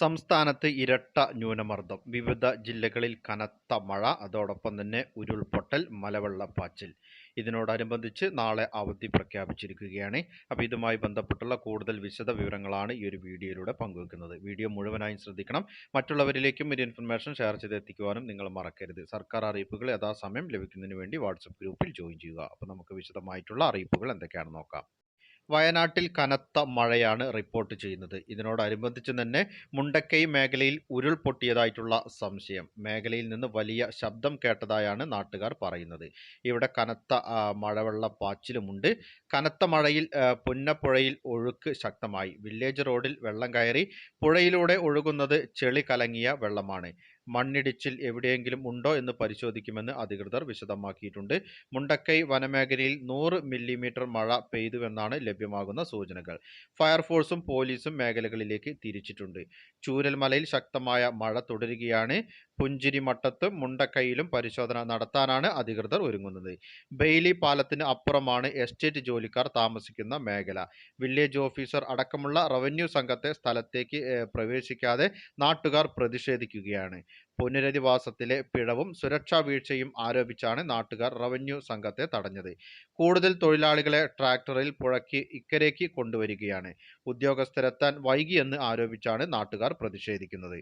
സംസ്ഥാനത്ത് ഇരട്ട ന്യൂനമർദ്ദം. വിവിധ ജില്ലകളിൽ കനത്ത മഴ അതോടൊപ്പം തന്നെ ഉരുൾപൊട്ടൽ മലവെള്ളപ്പാച്ചിൽ. ഇതിനോടനുബന്ധിച്ച് നാളെ അവധി പ്രഖ്യാപിച്ചിരിക്കുകയാണ്. അപ്പോൾ ഇതുമായി ബന്ധപ്പെട്ടുള്ള കൂടുതൽ വിശദ വിവരങ്ങളാണ് ഈ ഒരു വീഡിയോയിലൂടെ പങ്കുവെക്കുന്നത്. വീഡിയോ മുഴുവനായും ശ്രദ്ധിക്കണം. മറ്റുള്ളവരിലേക്കും ഒരു ഇൻഫർമേഷൻ ഷെയർ ചെയ്തെത്തിക്കുവാനും നിങ്ങൾ മറക്കരുത്. സർക്കാർ അറിയിപ്പുകൾ യഥാസമയം ലഭിക്കുന്നതിന് വേണ്ടി വാട്സപ്പ് ഗ്രൂപ്പിൽ ജോയിൻ ചെയ്യുക. അപ്പോൾ നമുക്ക് വിശദമായിട്ടുള്ള അറിയിപ്പുകൾ എന്തൊക്കെയാണെന്ന് നോക്കാം. വയനാട്ടിൽ കനത്ത മഴയാണ് റിപ്പോർട്ട് ചെയ്യുന്നത്. ഇതിനോടനുബന്ധിച്ച് തന്നെ മുണ്ടക്കൈ മേഖലയിൽ ഉരുൾപൊട്ടിയതായിട്ടുള്ള സംശയം. മേഖലയിൽ നിന്ന് വലിയ ശബ്ദം കേട്ടതായാണ് നാട്ടുകാർ പറയുന്നത്. ഇവിടെ കനത്ത മഴവെള്ള പാച്ചിലുമുണ്ട്. കനത്ത മഴയിൽ പുന്നപ്പുഴയിൽ ഒഴുക്ക് ശക്തമായി. വില്ലേജ് റോഡിൽ വെള്ളം കയറി പുഴയിലൂടെ ഒഴുകുന്നത് ചെളി കലങ്ങിയ വെള്ളമാണ്. മണ്ണിടിച്ചിൽ എവിടെയെങ്കിലും ഉണ്ടോ എന്ന് പരിശോധിക്കുമെന്ന് അധികൃതർ വിശദമാക്കിയിട്ടുണ്ട്. മുണ്ടക്കൈ വനമേഖലയിൽ നൂറ് മില്ലിമീറ്റർ മഴ പെയ്തുവെന്നാണ് ലഭ്യമാകുന്ന സൂചനകൾ. ഫയർഫോഴ്സും പോലീസും മേഖലകളിലേക്ക് തിരിച്ചിട്ടുണ്ട്. ചൂരൽമലയിൽ ശക്തമായ മഴ തുടരുകയാണ്. പുഞ്ചിരിമട്ടത്തും മുണ്ടക്കൈയിലും പരിശോധന നടത്താനാണ് അധികൃതർ ഒരുങ്ങുന്നത്. ബെയ്ലി പാലത്തിന് അപ്പുറമാണ് എസ്റ്റേറ്റ് ജോലിക്കാർ താമസിക്കുന്ന മേഖല. വില്ലേജ് ഓഫീസർ അടക്കമുള്ള റവന്യൂ സംഘത്തെ സ്ഥലത്തേക്ക് പ്രവേശിക്കാതെ നാട്ടുകാർ പ്രതിഷേധിക്കുകയാണ്. പുനരധിവാസത്തിലെ പിഴവും സുരക്ഷാ വീഴ്ചയും ആരോപിച്ചാണ് നാട്ടുകാർ റവന്യൂ സംഘത്തെ തടഞ്ഞത്. കൂടുതൽ തൊഴിലാളികളെ ട്രാക്ടറിൽ പുഴക്കി ഇക്കരേക്ക് കൊണ്ടുവരികയാണ്. ഉദ്യോഗസ്ഥരെത്താൻ വൈകിയെന്ന് ആരോപിച്ചാണ് നാട്ടുകാർ പ്രതിഷേധിക്കുന്നത്.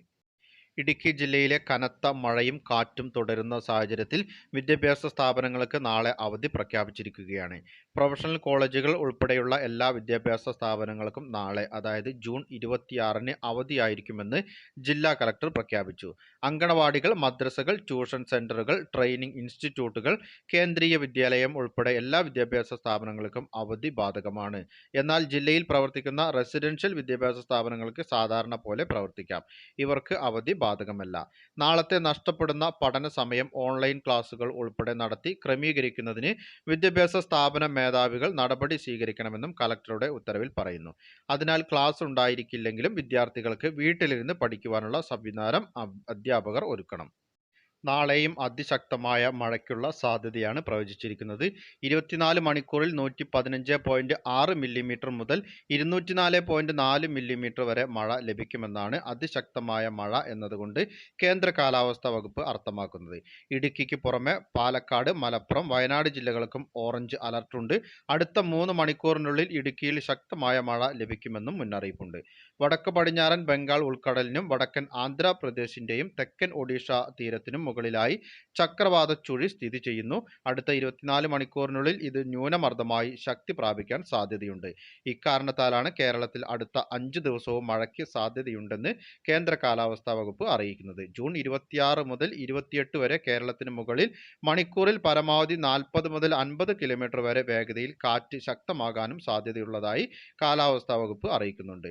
ഇടുക്കി ജില്ലയിലെ കനത്ത മഴയും കാറ്റും തുടരുന്ന സാഹചര്യത്തിൽ വിദ്യാഭ്യാസ സ്ഥാപനങ്ങൾക്ക് നാളെ അവധി പ്രഖ്യാപിച്ചിരിക്കുകയാണ്. പ്രൊഫഷണൽ കോളേജുകൾ ഉൾപ്പെടെയുള്ള എല്ലാ വിദ്യാഭ്യാസ സ്ഥാപനങ്ങൾക്കും നാളെ അതായത് ജൂൺ ഇരുപത്തിയാറിന് അവധിയായിരിക്കുമെന്ന് ജില്ലാ കലക്ടർ പ്രഖ്യാപിച്ചു. അങ്കണവാടികൾ മദ്രസകൾ ട്യൂഷൻ സെന്ററുകൾ ട്രെയിനിംഗ് ഇൻസ്റ്റിറ്റ്യൂട്ടുകൾ കേന്ദ്രീയ വിദ്യാലയം ഉൾപ്പെടെ എല്ലാ വിദ്യാഭ്യാസ സ്ഥാപനങ്ങൾക്കും അവധി ബാധകമാണ്. എന്നാൽ ജില്ലയിൽ പ്രവർത്തിക്കുന്ന റെസിഡൻഷ്യൽ വിദ്യാഭ്യാസ സ്ഥാപനങ്ങൾക്ക് സാധാരണ പോലെ പ്രവർത്തിക്കാം. ഇവർക്ക് അവധി ബാധകമല്ല. നാളത്തെ നഷ്ടപ്പെടുന്ന പഠന സമയം ഓൺലൈൻ ക്ലാസുകൾ ഉൾപ്പെടെ നടത്തി ക്രമീകരിക്കുന്നതിന് വിദ്യാഭ്യാസ സ്ഥാപന മേധാവികൾ നടപടി സ്വീകരിക്കണമെന്നും കലക്ടറുടെ ഉത്തരവിൽ പറയുന്നു. അതിനാൽ ക്ലാസ് ഉണ്ടായിരിക്കില്ലെങ്കിലും വിദ്യാർത്ഥികൾക്ക് വീട്ടിലിരുന്ന് പഠിക്കുവാനുള്ള സംവിധാനം അധ്യാപകർ ഒരുക്കണം. നാളെയും അതിശക്തമായ മഴയ്ക്കുള്ള സാധ്യതയാണ് പ്രവചിച്ചിരിക്കുന്നത്. ഇരുപത്തിനാല് മണിക്കൂറിൽ നൂറ്റി പതിനഞ്ച് പോയിന്റ് ആറ് മില്ലിമീറ്റർ മുതൽ ഇരുന്നൂറ്റിനാല് പോയിന്റ് നാല് മില്ലിമീറ്റർ വരെ മഴ ലഭിക്കുമെന്നാണ് അതിശക്തമായ മഴ എന്നതുകൊണ്ട് കേന്ദ്ര കാലാവസ്ഥാ വകുപ്പ് അർത്ഥമാക്കുന്നത്. ഇടുക്കിക്ക് പുറമെ പാലക്കാട് മലപ്പുറം വയനാട് ജില്ലകൾക്കും ഓറഞ്ച് അലർട്ടുണ്ട് അടുത്ത മൂന്ന് മണിക്കൂറിനുള്ളിൽ ഇടുക്കിയിൽ ശക്തമായ മഴ ലഭിക്കുമെന്നും മുന്നറിയിപ്പുണ്ട്. വടക്ക് പടിഞ്ഞാറൻ ബംഗാൾ ഉൾക്കടലിനും വടക്കൻ ആന്ധ്രാപ്രദേശിന്റെയും തെക്കൻ ഒഡീഷ തീരത്തിനും മുകളിലായി ചക്രവാത ചുഴി സ്ഥിതി ചെയ്യുന്നു. അടുത്ത ഇരുപത്തിനാല് മണിക്കൂറിനുള്ളിൽ ഇത് ന്യൂനമർദ്ദമായി ശക്തി പ്രാപിക്കാൻ സാധ്യതയുണ്ട്. ഇക്കാരണത്താലാണ് കേരളത്തിൽ അടുത്ത അഞ്ച് ദിവസവും മഴയ്ക്ക് സാധ്യതയുണ്ടെന്ന് കേന്ദ്ര കാലാവസ്ഥാ വകുപ്പ് അറിയിക്കുന്നത്. ജൂൺ ഇരുപത്തിയാറ് മുതൽ ഇരുപത്തിയെട്ട് വരെ കേരളത്തിന് മുകളിൽ മണിക്കൂറിൽ പരമാവധി നാൽപ്പത് മുതൽ അൻപത് കിലോമീറ്റർ വരെ വേഗതയിൽ കാറ്റ് ശക്തമാകാനും സാധ്യതയുള്ളതായി കാലാവസ്ഥാ വകുപ്പ് അറിയിക്കുന്നുണ്ട്.